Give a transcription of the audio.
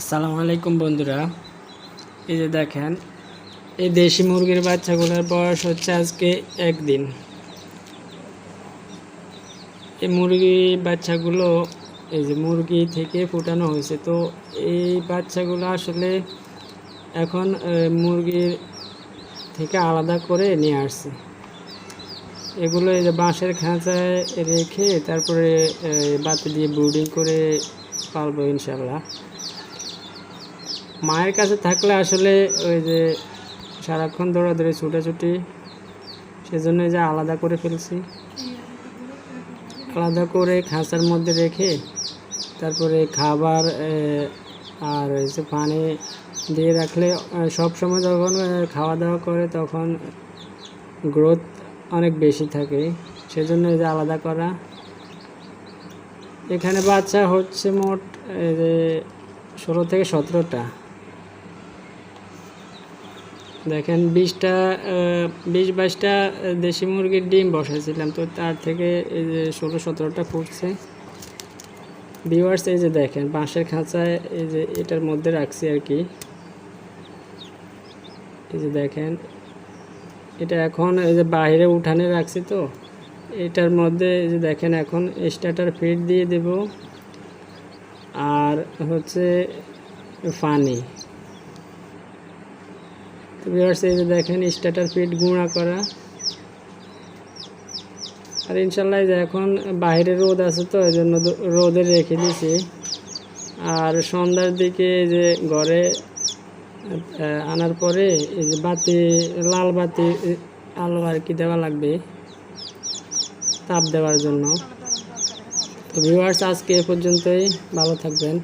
আসসালামু আলাইকুম বন্ধুরা। এই যে দেখেন, এই দেশি মুরগির বাচ্চাগুলোর বয়স হচ্ছে আজকে একদিন। এই মুরগি বাচ্চাগুলো, এই যে মুরগি থেকে ফুটানো হয়েছে, তো এই বাচ্চাগুলো আসলে এখন মুরগির থেকে আলাদা করে নিয়ে আসছে। এগুলো এই যে বাঁশের খাঁচায় রেখে তারপরে বাতি দিয়ে ব্রুডিং করে পালবো ইনশাল্লাহ মায়ের কাছে থাকলে আসলে ওই যে সারাক্ষণ দৌড়াদৌড়ি ছুটাছুটি, সেজন্য যে আলাদা করে ফেলছি। আলাদা করে খাঁচার মধ্যে রেখে, তারপরে খাবার আর হচ্ছে পানি দিয়ে রাখলে সব সময় যখন খাওয়া দাওয়া করে তখন গ্রোথ অনেক বেশি থাকে। সেজন্য এই যে আলাদা করা। এখানে বাচ্চা হচ্ছে মোট এই যে ষোলো থেকে সতেরোটা। দেখেন বিশটা বিশ বাইশটা দেশি মুরগির ডিম বসাইছিলাম, তো তার থেকে এই যে ষোলো সতেরোটা ফুটছে। ভিউয়ার্স এই যে দেখেন, বাঁশের খাঁচায় এই যে এটার মধ্যে রাখছি আর কি। এই যে দেখেন, এটা এখন এই যে বাইরে উঠানে রাখছি তো, এটার মধ্যে এই যে দেখেন, এখন স্টার্টার ফিড দিয়ে দেব। আর হচ্ছে ফানি। তো ভিউয়ার্স এই যে দেখেন স্টার্টার ফিড গুঁড়া করা। আর ইনশাল্লাহ যে এখন বাইরে রোদ আছে তো, এই জন্য রোদে রেখে দিয়েছি আর সন্ধ্যার দিকে যে ঘরে আনার পরে এই যে বাতি, লাল বাতি, আলো আর কি দেওয়া লাগবে, তাপ দেওয়ার জন্য। তো ভিউয়ার্স আজকে এ পর্যন্তই। ভালো থাকবেন।